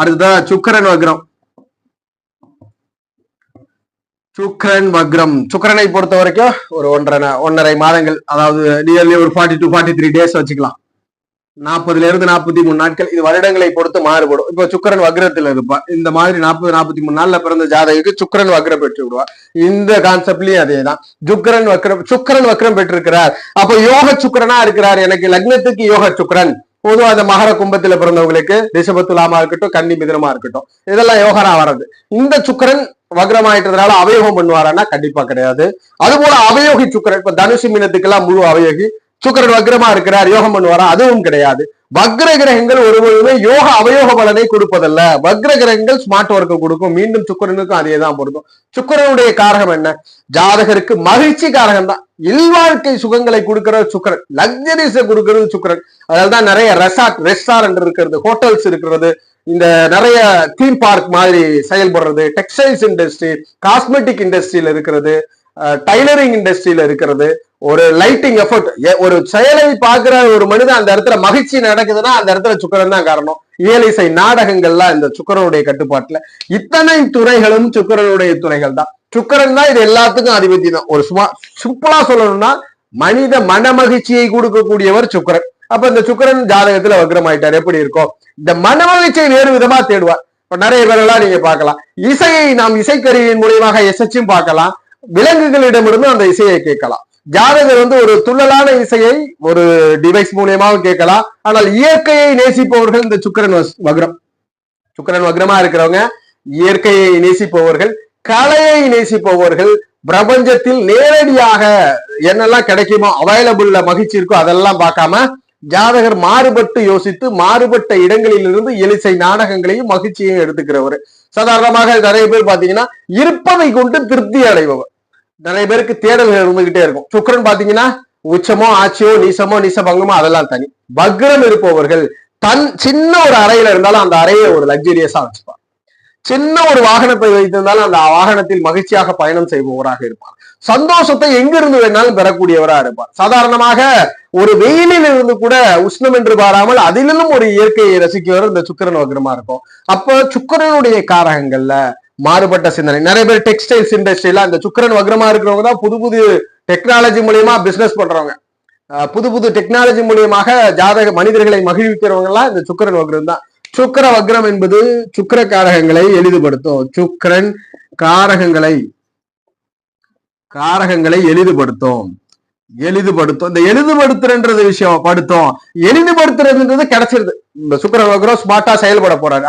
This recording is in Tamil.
அடுத்ததான் சுக்கரன் வக்ரம். சுக்கரன் வக்ரம். சுக்கரனை பொறுத்த வரைக்கும் ஒரு ஒன்றரை ஒன்றரை மாதங்கள் அதாவது நியர்லி ஒரு forty two forty three days வச்சுக்கலாம். நாற்பதுல இருந்து நாற்பத்தி மூணு நாட்கள் இது வருடங்களை பொறுத்து மாறுபடும். இப்போ சுக்கரன் வக்ரத்துல இருப்பா. இந்த மாதிரி நாற்பது நாற்பத்தி மூணு நாள்ல பிறந்த ஜாதகைக்கு சுக்கரன் வக்ரம் பெற்று விடுவா. இந்த கான்செப்ட்லயும் அதே தான் சுக்கரன் வக்ரம் சுக்கரன் வக்ரம் பெற்றிருக்கிறார். அப்ப யோக சுக்கரனா இருக்கிறார். எனக்கு லக்னத்துக்கு யோக சுக்கரன். பொதுவா அந்த மகர கும்பத்துல பிறந்தவங்களுக்கு ரிஷபத்துலாமா இருக்கட்டும் கன்னி மிதனமா இருக்கட்டும். இதெல்லாம் யோகரா வர்றது. இந்த சுக்கரன் வக்ரமாயிட்டதுனால அவயோகம் பண்ணுவாரான்னா கண்டிப்பா கிடையாது. அது போல அவயோகி சுக்கரன் இப்ப தனுசு மீனத்துக்கெல்லாம் முழு அவயோகி. சுக்கரன் வக்ரமா இருக்கிறார் யோகம் பண்ணுவாரா அதுவும் கிடையாது. வக்ர கிரகங்கள் ஒருபொழுதுமே யோக அவயோக பலனை கொடுப்பதல்ல. வக்ர கிரகங்கள் ஸ்மார்ட் ஒர்க்கு கொடுக்கும். மீண்டும் சுக்கரனுக்கும் அதே தான் பொருந்தும். சுக்கரனுடைய காரகம் என்ன? ஜாதகருக்கு மகிழ்ச்சி காரகம் தான். இல்வாழ்க்கை சுகங்களை கொடுக்கிறது சுக்கரன். லக்ஸரிஸை கொடுக்கிறது சுக்கரன். அதனால தான் நிறைய ரெசார்ட் ரெஸ்டாரண்ட் இருக்கிறது ஹோட்டல்ஸ் இருக்கிறது. இந்த நிறைய தீம் பார்க் மாதிரி செயல்படுறது. டெக்ஸ்டைல்ஸ் இண்டஸ்ட்ரி காஸ்மெட்டிக் இண்டஸ்ட்ரியில இருக்கிறது. டைலரிங் இண்டஸ்ட்ரியில இருக்கிறது ஒரு லைட்டிங் எஃபர்ட் ஒரு செயலை பார்க்கிற ஒரு மனிதன் அந்த இடத்துல மகிழ்ச்சி நடக்குதுன்னா அந்த இடத்துல சுக்கரன் தான் காரணம். இயலிசை நாடகங்கள்லாம் இந்த சுக்கரனுடைய கட்டுப்பாட்டுல. இத்தனை துறைகளும் சுக்கரனுடைய துறைகள் தான். சுக்கரன் தான் இது எல்லாத்துக்கும் அதிபதி தான். ஒரு சும்மா சிம்பிளா சொல்லணும்னா மனித மனமகிழ்ச்சியை கொடுக்கக்கூடியவர் சுக்கரன். அப்ப இந்த சுக்கரன் ஜாதகத்துல வக்ரமாயிட்டார். எப்படி இருக்கும் இந்த மன மகிழ்ச்சியை வேறு விதமா தேடுவார். இப்ப நிறைய பேரெல்லாம் நீங்க பார்க்கலாம். இசையை நாம் இசைக்கருவியின் மூலியமாக எசச்சும் பார்க்கலாம். விலங்குகளிடமிருந்து அந்த இசையை கேட்கலாம். ஜாதகர் வந்து ஒரு துள்ளலான இசையை ஒரு டிவைஸ் மூலியமாக கேட்கலாம். ஆனால் இயற்கையை நேசிப்பவர்கள் இந்த சுக்கரன் வக்ரம். சுக்கரன் வக்ரமா இருக்கிறவங்க இயற்கையை நேசிப்பவர்கள் கலையை நேசிப்பவர்கள் பிரபஞ்சத்தில் நேரடியாக என்னெல்லாம் கிடைக்குமோ அவைலபிள்ல மகிழ்ச்சி இருக்கோ அதெல்லாம் பார்க்காம ஜாதகர் மாறுபட்டு யோசித்து மாறுபட்ட இடங்களிலிருந்து எலிசை நாடகங்களையும் மகிழ்ச்சியையும் எடுத்துக்கிறவர். சாதாரணமாக நிறைய பேர் பாத்தீங்கன்னா இருப்பதை கொண்டு திருப்தி அடைபவர். நிறைய பேருக்கு தேடல்கள் இருந்துகிட்டே இருக்கும். சுக்கரன் பாத்தீங்கன்னா உச்சமோ ஆட்சியோ நீசமோ நீசபங்கமோ அதெல்லாம் தனி. பக்ரம் இருப்பவர்கள் தன் சின்ன ஒரு அறையில இருந்தாலும் அந்த அறையை ஒரு லக்ஸரியஸா வச்சுப்பார். சின்ன ஒரு வாகனத்தை வைத்திருந்தாலும் அந்த வாகனத்தில் மகிழ்ச்சியாக பயணம் செய்பவராக இருப்பார். சந்தோஷத்தை எங்கிருந்து வேணாலும் பெறக்கூடியவராக இருப்பார். சாதாரணமாக ஒரு வெயிலில் இருந்து கூட உஷ்ணம் என்று பாராமல் அதிலும் ஒரு இயற்கையை ரசிக்கிறவர் இந்த சுக்கிரன் வக்ரமா இருக்கும். அப்ப சுக்கிரனுடைய காரகங்கள்ல மாறுபட்ட சிந்தனை. நிறைய பேர் டெக்ஸ்டைல்ஸ் இண்டஸ்ட்ரியில அந்த சுக்கிரன் வக்ரமா இருக்கிறவங்க தான் புது புது டெக்னாலஜி மூலியமா பிசினஸ் பண்றவங்க. புது புது டெக்னாலஜி மூலியமாக ஜாதக மனிதர்களை மகிழ்விக்கிறவங்க எல்லாம் இந்த சுக்கிரன் வக்ரம் தான். சுக்கிர வக்ரம் என்பது சுக்கிர காரகங்களை எளிதுபடுத்தும். சுக்கிரன் காரகங்களை காரகங்களை எளிதுபடுத்தும். எளிதுபடுத்தும். இந்த எளிதுபடுத்துறன்றது விஷயம் படுத்தும். எளிதுபடுத்துறதுன்றது கிடைச்சிருது. இந்த சுக்கரன் ஸ்மார்ட்டா செயல்பட போறாரு.